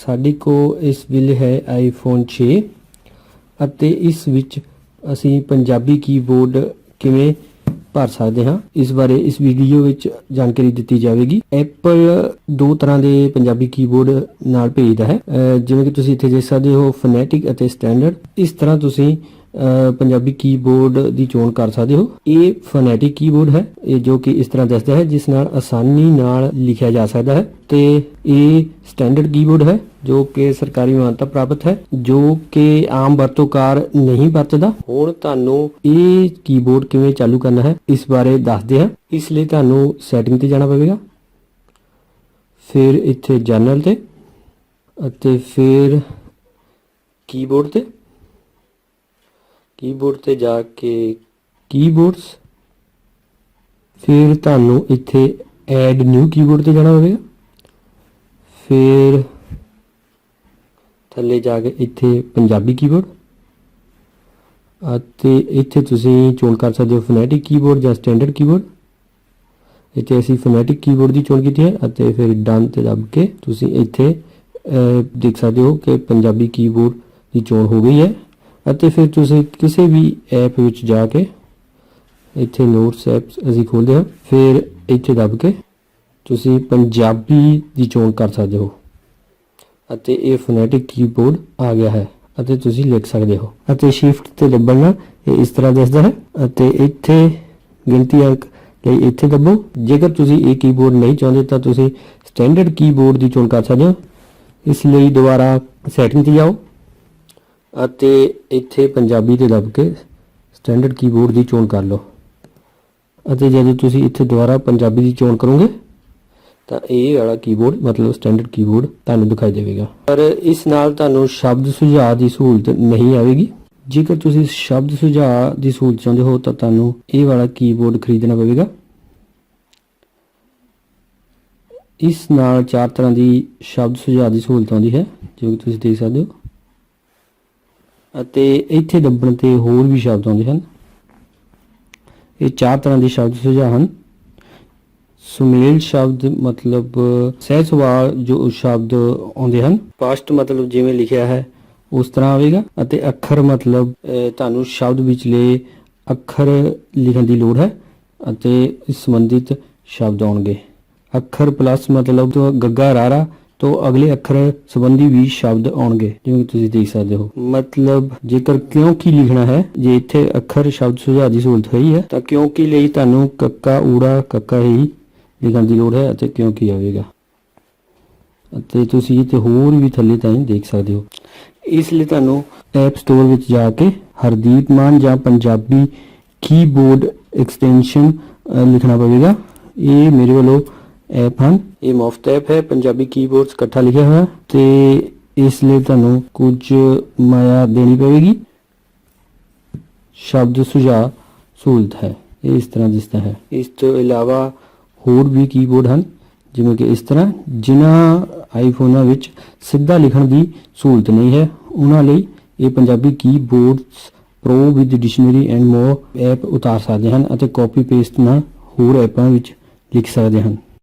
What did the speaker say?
ਸਾਡੇ ਕੋਲ ਇਸ ਵੇਲੇ ਹੈ ਆਈਫੋਨ 6 ਅਤੇ ਇਸ ਵਿੱਚ ਅਸੀਂ ਪੰਜਾਬੀ ਕੀਬੋਰਡ ਕਿਵੇਂ ਭਰ ਸਕਦੇ ਹਾਂ, ਇਸ ਬਾਰੇ ਇਸ ਵੀਡੀਓ ਵਿੱਚ ਜਾਣਕਾਰੀ ਦਿੱਤੀ ਜਾਵੇਗੀ। ਐਪਲ ਦੋ ਤਰ੍ਹਾਂ ਦੇ ਪੰਜਾਬੀ ਕੀਬੋਰਡ ਨਾਲ ਭੇਜਦਾ ਹੈ। ਜਿਵੇਂ ਕਿ ਤੁਸੀਂ ਇੱਥੇ ਦੇਖ ਸਕਦੇ ਹੋ ਫੋਨੈਟਿਕ ਅਤੇ ਸਟੈਂਡਰਡ ਇਸ ਤਰ੍ਹਾਂ ਤੁਸੀਂ ਪੰਜਾਬੀ ਕੀਬੋਰਡ ਦੀ ਚੋਣ ਕਰ ਸਕਦੇ ਹੋ। ਇਹ ਫੋਨੈਟਿਕ ਕੀਬੋਰਡ ਹੈ, ਇਹ ਜੋ ਕਿ ਇਸ ਤਰ੍ਹਾਂ ਦੱਸਦਾ ਹੈ, ਜਿਸ ਨਾਲ ਆਸਾਨੀ ਨਾਲ ਲਿਖਿਆ ਜਾ ਸਕਦਾ ਹੈ ਤੇ ਇਹ ਸਟੈਂਡਰਡ ਕੀਬੋਰਡ ਹੈ, ਜੋ ਕਿ ਸਰਕਾਰੀ ਮਾਨਤਾ ਪ੍ਰਾਪਤ ਹੈ, ਜੋ ਕਿ ਆਮ ਵਰਤੋਂਕਾਰ ਨਹੀਂ ਵਰਤਦਾ। ਹੁਣ ਤੁਹਾਨੂੰ ਇਹ ਕੀਬੋਰਡ ਕਿਵੇਂ ਚਾਲੂ ਕਰਨਾ ਹੈ, ਇਸ ਬਾਰੇ ਦੱਸਦੇ ਹਾਂ। ਇਸ ਲਈ ਤੁਹਾਨੂੰ ਸੈਟਿੰਗ ਤੇ ਜਾਣਾ ਪਵੇਗਾ। ਫਿਰ ਇੱਥੇ ਜਨਰਲ ਤੇ ਅਤੇ ਫਿਰ ਕੀਬੋਰਡ ਤੇ। ਕੀਬੋਰਡ ਤੇ ਜਾ ਕੇ ਕੀਬੋਰਡਸ ਫਿਰ ਤੁਹਾਨੂੰ ਇੱਥੇ ਐਡ ਨਿਊ ਕੀਬੋਰਡ ਤੇ ਜਾਣਾ ਪਵੇਗਾ। ਫਿਰ ਥੱਲੇ ਜਾ ਕੇ ਇੱਥੇ ਪੰਜਾਬੀ ਕੀਬੋਰਡ ਅਤੇ ਇੱਥੇ ਤੁਸੀਂ ਚੋਣ ਕਰ ਸਕਦੇ ਹੋ ਫੋਨੈਟਿਕ ਕੀਬੋਰਡ ਜਾਂ ਸਟੈਂਡਰਡ ਕੀਬੋਰਡ ਇੱਥੇ ਅਸੀਂ ਫੋਨੈਟਿਕ ਕੀਬੋਰਡ ਦੀ ਚੋਣ ਕੀਤੀ ਹੈ ਅਤੇ ਫਿਰ ਡਨ ਤੇ ਦੱਬ ਕੇ ਤੁਸੀਂ ਇੱਥੇ ਦੇਖ ਸਕਦੇ ਹੋ ਕਿ ਪੰਜਾਬੀ ਕੀਬੋਰਡ ਦੀ ਚੋਣ ਹੋ ਗਈ ਹੈ। ਅਤੇ ਫਿਰ ਤੁਸੀਂ ਕਿਸੇ ਵੀ ਐਪ ਵਿੱਚ ਜਾ ਕੇ ਇੱਥੇ ਨੋਟਸ ਐਪਸ ਅਸੀਂ ਖੋਲਦੇ ਹਾਂ। ਫਿਰ ਇੱਥੇ ਦੱਬ ਕੇ ਤੁਸੀਂ ਪੰਜਾਬੀ ਦੀ ਚੋਣ ਕਰ ਸਕਦੇ ਹੋ। ਅਤੇ ਇਹ ਫੋਨੈਟਿਕ ਕੀਬੋਰਡ ਆ ਗਿਆ ਹੈ ਅਤੇ ਤੁਸੀਂ ਲਿਖ ਸਕਦੇ ਹੋ। ਅਤੇ ਸ਼ਿਫਟ ਤੇ ਦੱਬਣ ਨਾਲ ਇਹ ਇਸ ਤਰ੍ਹਾਂ ਦਿਸਦਾ ਹੈ ਅਤੇ ਇੱਥੇ ਗਿਣਤੀ ਅੰਕ ਲਈ ਇੱਥੇ ਦੱਬੋ ਜੇਕਰ ਤੁਸੀਂ ਇਹ ਕੀਬੋਰਡ ਨਹੀਂ ਚਾਹੁੰਦੇ ਤਾਂ ਤੁਸੀਂ ਸਟੈਂਡਰਡ ਕੀਬੋਰਡ ਦੀ ਚੋਣ ਕਰ ਸਕਦੇ ਹੋ। ਇਸ ਲਈ ਦੁਬਾਰਾ ਸੈਟਿੰਗ ਤੇ ਜਾਓ ਅਤੇ ਇੱਥੇ ਪੰਜਾਬੀ ਤੇ ਦੱਬ ਕੇ ਸਟੈਂਡਰਡ ਕੀਬੋਰਡ ਦੀ ਚੋਣ ਕਰ ਲਓ। ਅਤੇ ਜਦੋਂ ਤੁਸੀਂ ਇੱਥੇ ਦੁਬਾਰਾ ਪੰਜਾਬੀ ਦੀ ਚੋਣ ਕਰੋਗੇ ਤਾਂ ਇਹ ਵਾਲਾ ਕੀਬੋਰਡ ਮਤਲਬ ਸਟੈਂਡਰਡ ਕੀਬੋਰਡ ਤੁਹਾਨੂੰ ਦਿਖਾਈ ਦੇਵੇਗਾ। ਪਰ ਇਸ ਨਾਲ ਤੁਹਾਨੂੰ ਸ਼ਬਦ ਸੁਝਾਅ ਦੀ ਸਹੂਲਤ ਨਹੀਂ ਆਵੇਗੀ। ਜੇਕਰ ਤੁਸੀਂ ਸ਼ਬਦ ਸੁਝਾਅ ਦੀ ਸਹੂਲਤ ਚਾਹੁੰਦੇ ਹੋ, ਤਾਂ ਤੁਹਾਨੂੰ ਇਹ ਵਾਲਾ ਕੀਬੋਰਡ ਖਰੀਦਣਾ ਪਵੇਗਾ। ਇਸ ਨਾਲ ਚਾਰ ਤਰ੍ਹਾਂ ਦੀ ਸ਼ਬਦ ਸੁਝਾਅ ਦੀ ਸਹੂਲਤ ਆਉਂਦੀ ਹੈ, ਜੋ ਕਿ ਤੁਸੀਂ ਦੇਖ ਸਕਦੇ ਹੋ। ਅਤੇ ਇੱਥੇ ਦੱਬਣ ਤੇ ਹੋਰ ਵੀ ਸ਼ਬਦ ਆਉਂਦੇ ਹਨ। ਇਹ ਚਾਰ ਤਰ੍ਹਾਂ ਦੇ ਸ਼ਬਦ ਸੁਝਾਅ ਹਨ। ਸੁਮੇਲ ਸ਼ਬਦ ਮਤਲਬ ਸਹਿ ਸੁਭਾਅ ਜੋ ਸ਼ਬਦ ਆਉਂਦੇ ਹਨ। ਪਾਸਟ ਮਤਲਬ ਜਿਵੇਂ ਲਿਖਿਆ ਹੈ, ਉਸ ਤਰ੍ਹਾਂ ਆਵੇਗਾ ਅਤੇ ਅੱਖਰ ਮਤਲਬ ਤੁਹਾਨੂੰ ਸ਼ਬਦ ਵਿਚਲੇ ਅੱਖਰ ਲਿਖਣ ਦੀ ਲੋੜ ਹੈ ਅਤੇ ਇਸ ਸੰਬੰਧਿਤ ਸ਼ਬਦ ਆਉਣਗੇ। ਅੱਖਰ ਪਲੱਸ ਮਤਲਬ ਤੋਂ ਗੱਗਾ ਰਾਰਾ ਤੋਂ ਅਗਲੇ ਅੱਖਰ ਸੰਬੰਧੀ ਵੀ ਸ਼ਬਦ ਆਉਣਗੇ, ਜਿਵੇਂ ਤੁਸੀਂ ਦੇਖ ਸਕਦੇ ਹੋ। ਮਤਲਬ, ਜੇਕਰ ਕਿਉਂਕਿ ਲਿਖਣਾ ਹੈ, ਜੇ ਇੱਥੇ ਅੱਖਰ ਸ਼ਬਦ ਸੁਝਾਅ ਦੀ ਸਹੂਲਤ ਹੋਈ ਹੈ, ਤਾਂ ਕਿਉਂਕਿ ਲਈ ਤੁਹਾਨੂੰ ਕੱਕਾ, ਊੜਾ, ਕੱਕਾ ਹੀ ਲਿਖਣ ਦੀ ਲੋੜ ਹੈ ਅਤੇ ਕਿਉਂਕਿ ਆਵੇਗਾ? ਅਤੇ ਤੁਸੀਂ ਇੱਥੇ ਹੋਰ ਵੀ ਥੱਲੇ ਤਾਈਂ ਦੇਖ ਸਕਦੇ ਹੋ। ਇਸ ਲਈ ਤੁਹਾਨੂੰ ਐਪ ਸਟੋਰ ਵਿੱਚ ਜਾ ਕੇ ਹਰਦੀਪ ਮਾਨ ਜਾਂ ਪੰਜਾਬੀ ਕੀਬੋਰਡ ਐਕਸਟੈਂਸ਼ਨ ਲਿਖਣਾ ਪਵੇਗਾ। ਇਹ ਮੇਰੇ ਵੱਲੋਂ ਐਪ ਹਨ। ਇਹ ਮੁਫਤ ਐਪ ਹੈ। ਪੰਜਾਬੀ ਕੀਬੋਰਡਸ ਇਕੱਠਾ ਲਿਖਿਆ ਹੋਇਆ ਤੇ ਇਸ ਲਈ ਤੁਹਾਨੂੰ ਕੁਝ ਮਾਇਆ ਦੇਣੀ ਪਵੇਗੀ। ਸ਼ਬਦ ਸੁਝਾਅ ਸਹੂਲਤ ਹੈ। ਇਹ ਇਸ ਤਰ੍ਹਾਂ ਦਿਸਦਾ ਹੈ। ਇਸ ਤੋਂ ਇਲਾਵਾ ਹੋਰ ਵੀ ਕੀਬੋਰਡ ਹਨ, ਜਿਵੇਂ ਕਿ ਇਸ ਤਰ੍ਹਾਂ, ਜਿਨ੍ਹਾਂ ਆਈਫੋਨਾਂ ਵਿੱਚ ਸਿੱਧਾ ਲਿਖਣ ਦੀ ਸਹੂਲਤ ਨਹੀਂ ਹੈ, ਉਹਨਾਂ ਲਈ ਇਹ Punjabi keyboards pro with dictionary and more app ਉਤਾਰ ਸਕਦੇ ਹਨ ਅਤੇ ਕਾਪੀ ਪੇਸਟ ਨਾਲ ਹੋਰ ਐਪਾਂ ਵਿੱਚ ਲਿਖ ਸਕਦੇ ਹਨ।